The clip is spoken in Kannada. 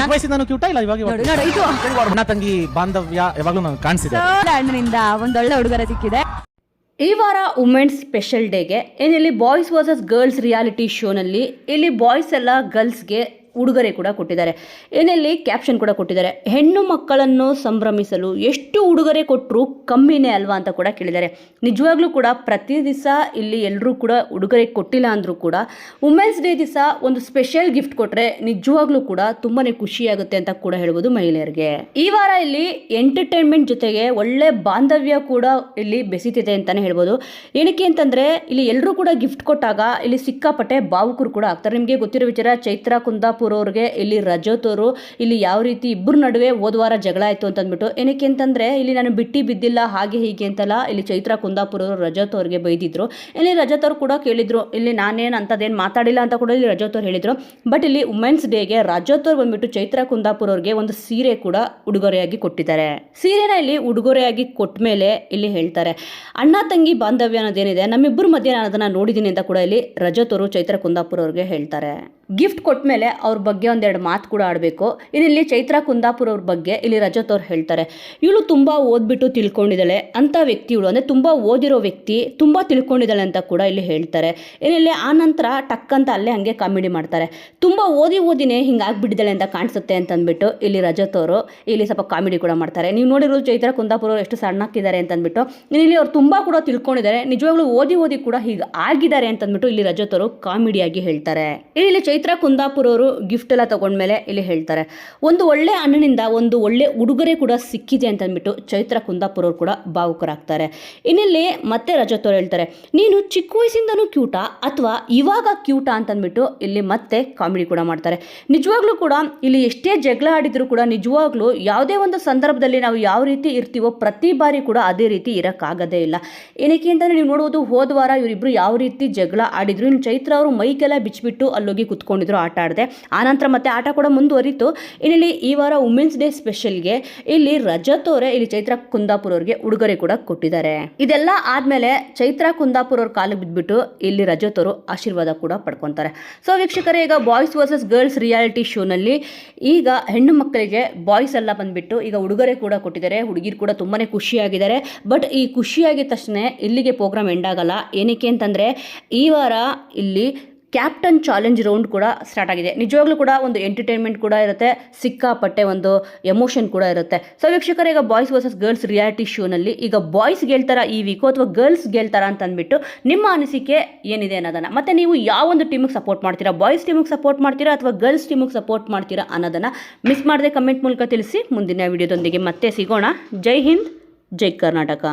ಚಿಕ್ಕ ವಯಸ್ಸಿಂದ ನಾನು ಕ್ಯೂಟ ಇಲ್ಲ ಇವಾಗ ಇವಾಗ ನೋಡು ನೋಡು ಇದು. ಅಣ್ಣ ತಂಗಿ ಬಾಂಧವ್ಯ ಯಾವಾಗಲೂ ನಂಗೆ ಕಾಣಿಸಿದೆ ಅಣ್ಣನಿಂದ ಒಂದೊಳ್ಳೆ ಹುಡುಗರ ಸಿಕ್ಕಿದೆ. ಈ ವಾರ ವುಮೆನ್ಸ್ ಸ್ಪೆಷಲ್ ಡೇಗೆ ಏನಿಲ್ಲಿ ಬಾಯ್ಸ್ ವರ್ಸಸ್ ಗರ್ಲ್ಸ್ ರಿಯಾಲಿಟಿ ಶೋನಲ್ಲಿ ಇಲ್ಲಿ ಬಾಯ್ಸ್ ಎಲ್ಲ ಗರ್ಲ್ಸ್ಗೆ ಉಡುಗೊರೆ ಕೂಡ ಕೊಟ್ಟಿದ್ದಾರೆ. ಏನಲ್ಲಿ ಕ್ಯಾಪ್ಷನ್ ಕೂಡ ಕೊಟ್ಟಿದ್ದಾರೆ. ಹೆಣ್ಣು ಮಕ್ಕಳನ್ನು ಸಂಭ್ರಮಿಸಲು ಎಷ್ಟು ಉಡುಗೊರೆ ಕೊಟ್ಟರು ಕಮ್ಮಿನೇ ಅಲ್ವಾ ಅಂತ ಕೂಡ ಕೇಳಿದ್ದಾರೆ. ನಿಜವಾಗ್ಲೂ ಕೂಡ ಪ್ರತಿ ದಿವಸ ಇಲ್ಲಿ ಎಲ್ಲರೂ ಕೂಡ ಉಡುಗೊರೆ ಕೊಟ್ಟಿಲ್ಲ ಅಂದರೂ ಕೂಡ ವುಮೆನ್ಸ್ ಡೇ ದಿವಸ ಒಂದು ಸ್ಪೆಷಲ್ ಗಿಫ್ಟ್ ಕೊಟ್ಟರೆ ನಿಜವಾಗ್ಲೂ ಕೂಡ ತುಂಬಾ ಖುಷಿಯಾಗುತ್ತೆ ಅಂತ ಕೂಡ ಹೇಳ್ಬೋದು ಮಹಿಳೆಯರಿಗೆ. ಈ ವಾರ ಇಲ್ಲಿ ಎಂಟರ್ಟೈನ್ಮೆಂಟ್ ಜೊತೆಗೆ ಒಳ್ಳೆ ಬಾಂಧವ್ಯ ಕೂಡ ಇಲ್ಲಿ ಬೆಸೀತಿದೆ ಅಂತಲೇ ಹೇಳ್ಬೋದು. ಏನಕ್ಕೆ ಅಂತಂದರೆ ಇಲ್ಲಿ ಎಲ್ಲರೂ ಕೂಡ ಗಿಫ್ಟ್ ಕೊಟ್ಟಾಗ ಇಲ್ಲಿ ಸಿಕ್ಕಾಪಟ್ಟೆ ಭಾವುಕರು ಕೂಡ ಆಗ್ತಾರೆ. ನಿಮಗೆ ಗೊತ್ತಿರೋ ವಿಚಾರ ಚೈತ್ರ ಕುಂದಾಪುರ ಅವ್ರಿಗೆ ಇಲ್ಲಿ ರಜತ್ ಅವರು ಇಲ್ಲಿ ಯಾವ ರೀತಿ ಇಬ್ಬರ ನಡುವೆ ಹೋದ ವಾರ ಜಗಳ ಆಯ್ತು ಅಂತ ಅಂದ್ಬಿಟ್ಟು ಏನಕ್ಕೆ ಅಂತಂದ್ರೆ ಇಲ್ಲಿ ನಾನು ಬಿಟ್ಟಿ ಬಿದ್ದಿಲ್ಲ, ಹಾಗೆ ಹೀಗೆ ಅಂತಲ್ಲ ಇಲ್ಲಿ ಚೈತ್ರ ಕುಂದಾಪುರ ಅವರು ರಜತ್ ಅವ್ರಿಗೆ ಬೈದಿದ್ರು. ಇಲ್ಲಿ ರಜತ್ ಅವ್ರು ಕೂಡ ಕೇಳಿದ್ರು. ಇಲ್ಲಿ ನಾನೇನು ಅಂಥದ್ದೇನು ಮಾತಾಡಿಲ್ಲ ಅಂತ ಕೂಡ ಇಲ್ಲಿ ರಜತ್ ಅವ್ರು ಹೇಳಿದ್ರು. ಬಟ್ ಇಲ್ಲಿ ವುಮೆನ್ಸ್ ಡೇಗೆ ರಜತ್ ಅವ್ರು ಬಂದ್ಬಿಟ್ಟು ಚೈತ್ರ ಕುಂದಾಪುರ ಅವ್ರಿಗೆ ಒಂದು ಸೀರೆ ಕೂಡ ಉಡುಗೊರೆಯಾಗಿ ಕೊಟ್ಟಿದ್ದಾರೆ. ಸೀರೆನ ಇಲ್ಲಿ ಉಡುಗೊರೆಯಾಗಿ ಕೊಟ್ಟ ಮೇಲೆ ಇಲ್ಲಿ ಹೇಳ್ತಾರೆ, ಅಣ್ಣ, ತಂಗಿ, ಬಾಂಧವ್ಯ ಅನ್ನೋದೇನಿದೆ, ನಮ್ಮಿಬ್ಬರು ಮಧ್ಯೆ ನಾನು ಅದನ್ನು ನೋಡಿದ್ದೀನಿ ಅಂತ ಕೂಡ ಇಲ್ಲಿ ರಜತ್ ಅವರು ಚೈತ್ರ ಕುಂದಾಪುರ ಅವ್ರಿಗೆ ಹೇಳ್ತಾರೆ. ಗಿಫ್ಟ್ ಕೊಟ್ಟ ಮೇಲೆ ಅವ್ರ ಬಗ್ಗೆ ಒಂದೆರಡು ಮಾತು ಕೂಡ ಆಡಬೇಕು. ಇಲ್ಲಿ ಚೈತ್ರ ಕುಂದಾಪುರ ಅವ್ರ ಬಗ್ಗೆ ಇಲ್ಲಿ ರಜತ್ ಅವ್ರು ಹೇಳ್ತಾರೆ. ಇವಳು ತುಂಬ ಓದ್ಬಿಟ್ಟು ತಿಳ್ಕೊಂಡಿದ್ದಾಳೆ. ಅಂತ ವ್ಯಕ್ತಿ ಇವಳು. ಅಂದರೆ ತುಂಬ ಓದಿರೋ ವ್ಯಕ್ತಿ, ತುಂಬ ತಿಳ್ಕೊಂಡಿದ್ದಾಳೆ ಅಂತ ಕೂಡ ಇಲ್ಲಿ ಹೇಳ್ತಾರೆ. ಇಲ್ಲಿ ಆ ನಂತರ ಟಕ್ ಅಂತ ಅಲ್ಲೇ ಹಂಗೆ ಕಾಮಿಡಿ ಮಾಡ್ತಾರೆ. ತುಂಬ ಓದಿ ಓದಿನೇ ಹಿಂಗೆ ಆಗಿಬಿಟ್ಟಿದ್ದಾಳೆ ಅಂತ ಕಾಣಿಸುತ್ತೆ ಅಂತಂದ್ಬಿಟ್ಟು ಇಲ್ಲಿ ರಜತ್ ಅವರು ಇಲ್ಲಿ ಸ್ವಲ್ಪ ಕಾಮಿಡಿ ಕೂಡ ಮಾಡ್ತಾರೆ. ನೀವು ನೋಡಿರೋದು ಚೈತ್ರ ಕುಂದಾಪುರ ಎಷ್ಟು ಸಣ್ಣಕ್ಕಿದ್ದಾರೆ ಅಂತಂದ್ಬಿಟ್ಟು. ಇಲ್ಲಿ ಅವ್ರು ತುಂಬ ಕೂಡ ತಿಳ್ಕೊಂಡಿದ್ದಾರೆ. ನಿಜವಾಗ್ಲೂ ಓದಿ ಓದಿ ಕೂಡ ಹೀಗೆ ಆಗಿದ್ದಾರೆ ಅಂತಂದ್ಬಿಟ್ಟು ಇಲ್ಲಿ ರಜತ್ ಅವರು ಕಾಮಿಡಿಯಾಗಿ ಹೇಳ್ತಾರೆ. ಇಲ್ಲಿ ಚೈತ್ರ ಕುಂದಾಪುರ ಅವರು ಗಿಫ್ಟ್ ಎಲ್ಲ ತಗೊಂಡ್ಮೇಲೆ ಇಲ್ಲಿ ಹೇಳ್ತಾರೆ, ಒಂದು ಒಳ್ಳೆ ಅಣ್ಣನಿಂದ ಒಂದು ಒಳ್ಳೆ ಉಡುಗೊರೆ ಕೂಡ ಸಿಕ್ಕಿದೆ ಅಂತ ಅಂದ್ಬಿಟ್ಟು ಚೈತ್ರ ಕುಂದಾಪುರ ಅವರು ಕೂಡ ಭಾವುಕರಾಗ್ತಾರೆ. ಇನ್ನಿಲ್ಲಿ ಮತ್ತೆ ರಜತ್ ಹೇಳ್ತಾರೆ, ನೀನು ಚಿಕ್ಕ ವಯಸ್ಸಿಂದನೂ ಕ್ಯೂಟಾ ಅಥವಾ ಇವಾಗ ಕ್ಯೂಟಾ ಅಂತಂದ್ಬಿಟ್ಟು ಇಲ್ಲಿ ಮತ್ತೆ ಕಾಮಿಡಿ ಕೂಡ ಮಾಡ್ತಾರೆ. ನಿಜವಾಗ್ಲೂ ಕೂಡ ಇಲ್ಲಿ ಎಷ್ಟೇ ಜಗಳ ಆಡಿದ್ರು ಕೂಡ ನಿಜವಾಗ್ಲೂ ಯಾವುದೇ ಒಂದು ಸಂದರ್ಭದಲ್ಲಿ ನಾವು ಯಾವ ರೀತಿ ಇರ್ತೀವೋ ಪ್ರತಿ ಬಾರಿ ಕೂಡ ಅದೇ ರೀತಿ ಇರೋಕ್ಕಾಗದೇ ಇಲ್ಲ. ಏನಕ್ಕೆ ಅಂತಂದ್ರೆ ನೀವು ನೋಡುವುದು ಹೋದ್ವಾರ ಇವರಿಬ್ರು ಯಾವ ರೀತಿ ಜಗಳ ಆಡಿದ್ರು, ಇನ್ನು ಚೈತ್ರ ಅವರು ಮೈಕೆಲ್ಲ ಬಿಚ್ಚಿಬಿಟ್ಟು ಅಲ್ಲೋಗಿ ಕುತ್ಕೊಂಡಿದ್ರು ಆಟ ಆಡಿದೆ. ಆನಂತರ ಮತ್ತೆ ಆಟ ಕೂಡ ಮುಂದುವರಿತು. ಇಲ್ಲಿ ಈ ವಾರ ವುಮೆನ್ಸ್ ಡೇ ಸ್ಪೆಷಲ್ಗೆ ಇಲ್ಲಿ ರಜತ್ ಅವರೇ ಇಲ್ಲಿ ಚೈತ್ರ ಕುಂದಾಪುರ ಅವ್ರಿಗೆ ಉಡುಗೊರೆ ಕೂಡ ಕೊಟ್ಟಿದ್ದಾರೆ. ಇದೆಲ್ಲ ಆದ್ಮೇಲೆ ಚೈತ್ರ ಕುಂದಾಪುರ ಅವ್ರ ಕಾಲಿಗೆ ಬಿದ್ದುಬಿಟ್ಟು ಇಲ್ಲಿ ರಜತ್ ಅವರು ಆಶೀರ್ವಾದ ಕೂಡ ಪಡ್ಕೊತಾರೆ. ಸೊ ವೀಕ್ಷಕರೇ, ಈಗ ಬಾಯ್ಸ್ ವರ್ಸಸ್ ಗರ್ಲ್ಸ್ ರಿಯಾಲಿಟಿ ಶೋನಲ್ಲಿ ಈಗ ಹೆಣ್ಣು ಮಕ್ಕಳಿಗೆ ಬಾಯ್ಸ್ ಎಲ್ಲ ಬಂದ್ಬಿಟ್ಟು ಈಗ ಉಡುಗೊರೆ ಕೂಡ ಕೊಟ್ಟಿದ್ದಾರೆ. ಹುಡುಗಿರು ಕೂಡ ತುಂಬಾನೇ ಖುಷಿಯಾಗಿದ್ದಾರೆ. ಬಟ್ ಈ ಖುಷಿಯಾಗಿದ ತಕ್ಷಣ ಇಲ್ಲಿಗೆ ಪ್ರೋಗ್ರಾಮ್ ಎಂಡ್ ಆಗಲ್ಲ. ಏನಕ್ಕೆ ಅಂತಂದ್ರೆ ಈ ವಾರ ಇಲ್ಲಿ ಕ್ಯಾಪ್ಟನ್ ಚಾಲೆಂಜ್ ರೌಂಡ್ ಕೂಡ ಸ್ಟಾರ್ಟ್ ಆಗಿದೆ. ನಿಜವಾಗ್ಲೂ ಕೂಡ ಒಂದು ಎಂಟರ್ಟೈನ್ಮೆಂಟ್ ಕೂಡ ಇರುತ್ತೆ. ಸಿಕ್ಕಾಪಟ್ಟೆ ಒಂದು ಎಮೋಷನ್ ಕೂಡ ಇರುತ್ತೆ. ಸೊ ವೀಕ್ಷಕರ, ಈಗ ಬಾಯ್ಸ್ ವರ್ಸಸ್ ಗರ್ಲ್ಸ್ ರಿಯಾಲಿಟಿ ಶೋನಲ್ಲಿ ಈಗ ಬಾಯ್ಸ್ ಗೆಲ್ತಾರ ಈ ವೀಕು ಅಥವಾ ಗರ್ಲ್ಸ್ ಗೆಲ್ತಾರ ಅಂತ ಅಂದ್ಬಿಟ್ಟು ನಿಮ್ಮ ಅನಿಸಿಕೆ ಏನಿದೆ ಅನ್ನೋದನ್ನ, ಮತ್ತೆ ನೀವು ಯಾವ ಒಂದು ಟೀಮಿಗೆ ಸಪೋರ್ಟ್ ಮಾಡ್ತೀರಾ? ಬಾಯ್ಸ್ ಟೀಮಿಗೆ ಸಪೋರ್ಟ್ ಮಾಡ್ತೀರಾ ಅಥವಾ ಗರ್ಲ್ಸ್ ಟೀಮಿಗೆ ಸಪೋರ್ಟ್ ಮಾಡ್ತೀರಾ ಅನ್ನೋದನ್ನ ಮಿಸ್ ಮಾಡದೆ ಕಮೆಂಟ್ ಮೂಲಕ ತಿಳಿಸಿ. ಮುಂದಿನ ವಿಡಿಯೋದೊಂದಿಗೆ ಮತ್ತೆ ಸಿಗೋಣ. ಜೈ ಹಿಂದ್, ಜೈ ಕರ್ನಾಟಕ.